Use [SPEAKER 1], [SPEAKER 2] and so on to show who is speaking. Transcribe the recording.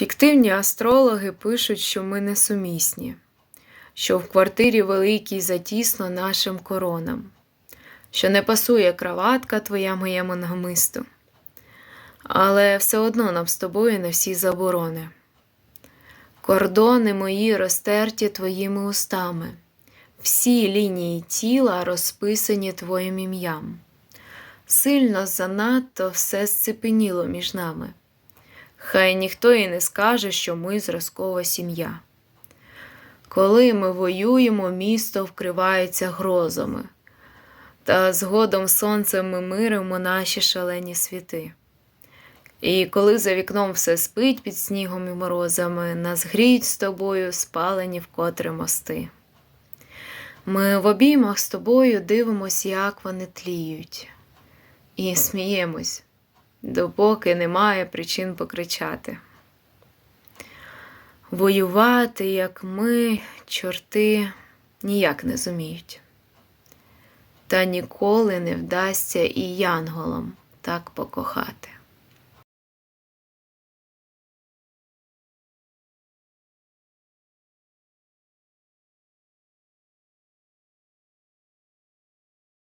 [SPEAKER 1] Фіктивні астрологи пишуть, що ми несумісні, що в квартирі великій затісно нашим коронам, що не пасує краватка твоя моєму намисту. Але все одно нам з тобою не всі заборони. Кордони мої розтерті твоїми устами, всі лінії тіла розписані твоїм ім'ям. Сильно занадто все сцепеніло між нами. Хай ніхто і не скаже, що ми зразкова сім'я. Коли ми воюємо, місто вкривається грозами, та згодом сонцем ми миримо наші шалені світи. І коли за вікном все спить під снігом і морозами, нас гріють з тобою спалені вкотре мости. Ми в обіймах з тобою дивимось, як вони тліють, і сміємось, допоки немає причин покричати. Воювати, як ми, чорти, ніяк не зуміють. Та ніколи не вдасться і янголам так покохати.